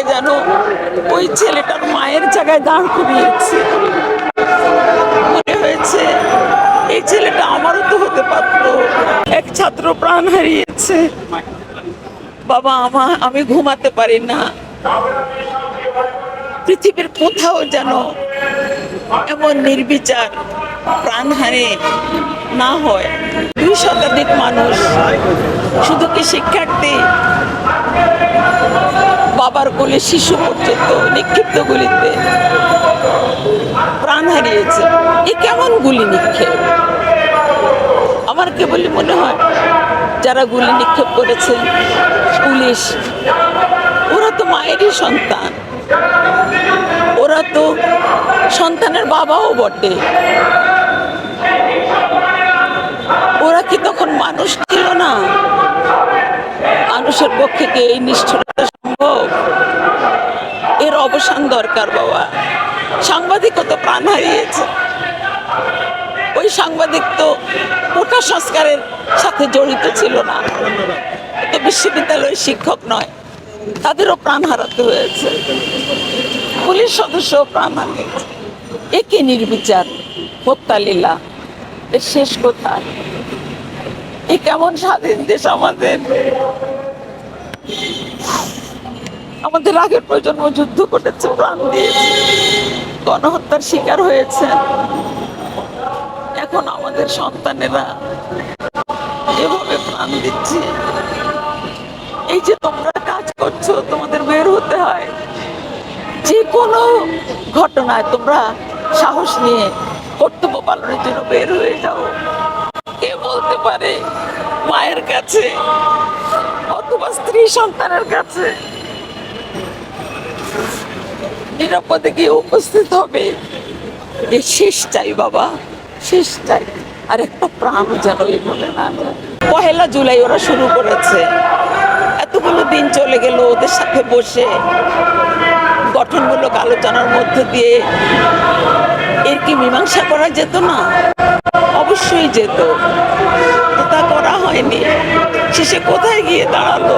ছেলেটাকে যেন ওই ছেলেটার মায়ের জায়গায় দাঁড় করিয়েছে। মনে হয়েছে, এই ছেলেটা আমারও তো হতে পারত। এক ছাত্র প্রাণ হারিয়েছে। বাবা, আমা, আমি ঘুমাতে পারি না। পৃথিবীর কোথাও যেন এমন নির্বিচার প্রাণহানি না হয়। দুই শতাধিক মানুষ শুধু কি শিক্ষার্থী বাবার কোলে শিশু পর্যন্ত নিক্ষিপ্ত গুলিতে প্রাণ হারিয়েছে। এ কেমন গুলি নিক্ষেপ? আমার কেবলই মনে হয়, যারা গুলি নিক্ষেপ করেছে, পুলিশ, ওরা তো মায়েরই সন্তান। ওরা তো সন্তানের বাবাও বটে। ওরা কি তখন মানুষ ছিল না? মানুষের পক্ষে কি এই নিষ্ঠুরতা সম্ভব এর অবসান দরকার, বাবা। সাংবাদিকও তো প্রাণ হারিয়েছে। ওই সাংবাদিক তো কোটা সংস্কারের সাথে জড়িত ছিল না। তো বিশ্ববিদ্যালয়ের শিক্ষক নয়। তাদেরও প্রাণ হারাতে হয়েছে। পুলিশ সদস্য প্রাণ হারিয়েছে। একে নির্বিচার? হত্যা লীলা। এর শেষ কোথায় এ কেমন স্বাধীন দেশ আমাদের। আমাদের আগের প্রজন্ম যুদ্ধ করেছে, প্রাণ দিয়েছে। গণহত্যার শিকার হয়েছে। এখন আমাদের সন্তানেরা এভাবে প্রাণ দিচ্ছে। এই যে তোমরা কাজ করছ, তোমাদের বের হতে হয়। যে কোনো ঘটনায় তোমরা সাহস নিয়ে কর্তব্য পালনের জন্য বের হয়ে যাও। কে বলতে পারে? মায়ের কাছে অথবা স্ত্রী সন্তানের কাছে? নিরাপদে গিয়ে উপস্থিত হবে। যে শেষ চাই বাবা, শেষ চাই। আর একটা প্রাণ যেন না পহেলা জুলাই ওরা শুরু করেছে। এতগুলো দিন চলে গেল ওদের সাথে বসে। গঠনমূলক আলোচনার মধ্য দিয়ে এর কি মীমাংসা করা যেত না? অবশ্যই যেত। তা করা হয়নি। শেষে কোথায় গিয়ে দাঁড়াল?